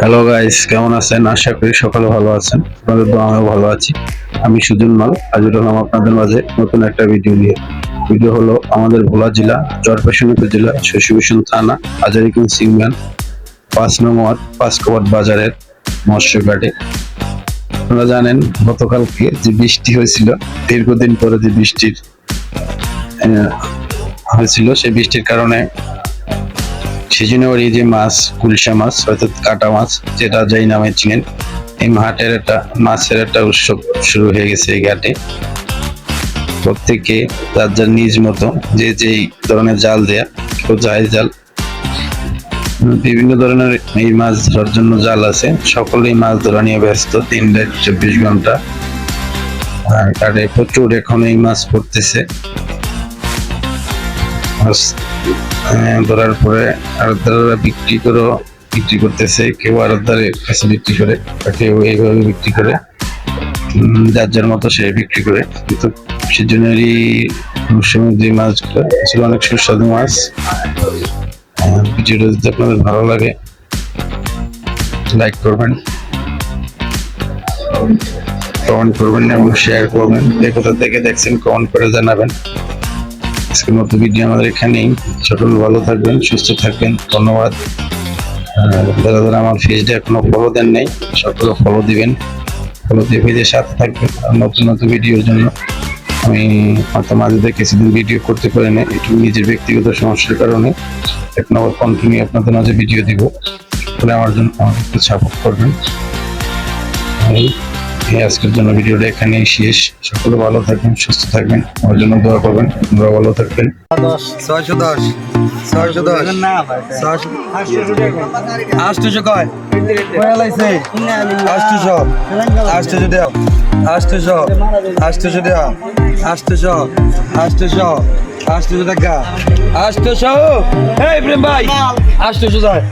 Hello guys কেমন আছেন? আশা করি সকলে ভালো আছেন। আপনাদের তো আমিও ভালো আছি। আমি সুজন মাল হাজির হলাম আপনাদের মাঝে নতুন একটা ভিডিও নিয়ে। ভিডিও হলো আমাদের ভোলা জেলা চরপেশন উপজেলা শশীভূষণ থানা, হাজারিকুন সিংম্যান পাঁচ নম্বর পাঁচকোয়াট বাজারের মৎস্য ঘাটে আপনারা জানেন, গতকালকে যে বৃষ্টি হয়েছিল, দীর্ঘদিন পরে যে বৃষ্টির হয়েছিল, সেই বৃষ্টির কারণে সেজন্য ওর এই যে মাছ কুলসা মাছ হয়তো কাটা মাছ, যেটা যেই নামে চিনেন, এই হাটের একটা, মাছের একটা উৎসব শুরু হয়ে গেছে এই ঘাটে। প্রত্যেকে যার যার নিজ মতো, যে যেই ধরনের জাল দেয়া কেউ জাহাজ জাল। বিভিন্ন ধরনের এই মাছ ধরার জন্য জাল আছে। সকলেই মাছ ধরা নিয়ে ব্যস্ত, তিন চব্বিশ ঘণ্টা। আর ঘাটে প্রচুর এখন এই মাছ পড়তেছে। মাছ ধরার পরে আড়তদাররা বিক্রি করে বিক্রি করতেছে। কেউ আড়তদারের কাছে বিক্রি করে কেউ এইভাবে বিক্রি করে। যার যার মতো সে বিক্রি করে। কিন্তু সেজন্যই যে মাছগুলো, ছিল অনেক সুস্বাদু মাছ। ভিডিওটা যদি আপনাদের ভালো লাগে লাইক করবেন কমেন্ট করবেন এবং শেয়ার করবেন। কে কোথা থেকে দেখছেন কমেন্ট করে জানাবেন। আজকের মতো ভিডিও আমাদের এখানেই। সকল ভালো থাকবেন, সুস্থ থাকবেন, ধন্যবাদ। যারা যারা আমার পেজটা এখনও ফলো দেন নাই, সকলে ফলো দিবেন। ফলো দিয়ে পেজের সাথে থাকবেন নতুন নতুন ভিডিওর জন্য। আমি হয়তো মাঝে দিয়ে কিছুদিন ভিডিও করতে পারি না একটু নিজের ব্যক্তিগত সমস্যার কারণে। এখন আবার কন্টিনিউ আপনাদের মাঝে ভিডিও দিব। তাহলে আমার জন্য আমাকে একটু সাপোর্ট করবেন। আজকের জন্য ভিডিওটা এখানেই শেষ। সকলে ভালো থাকবেন সুস্থ থাকবেন। আমার জন্য দোয়া করবেন। আপনারা ভালো থাকবেন। ছয়শো দশ ছয়শো দশ আটশোশো কয়? আটশোশো আটশোশো দেও আটশোশো আটশোশো দেও আটশোশো আটশোশো আটশোশো টাকা। আটশোশো এই প্রেম ভাই আটশোশো যায়।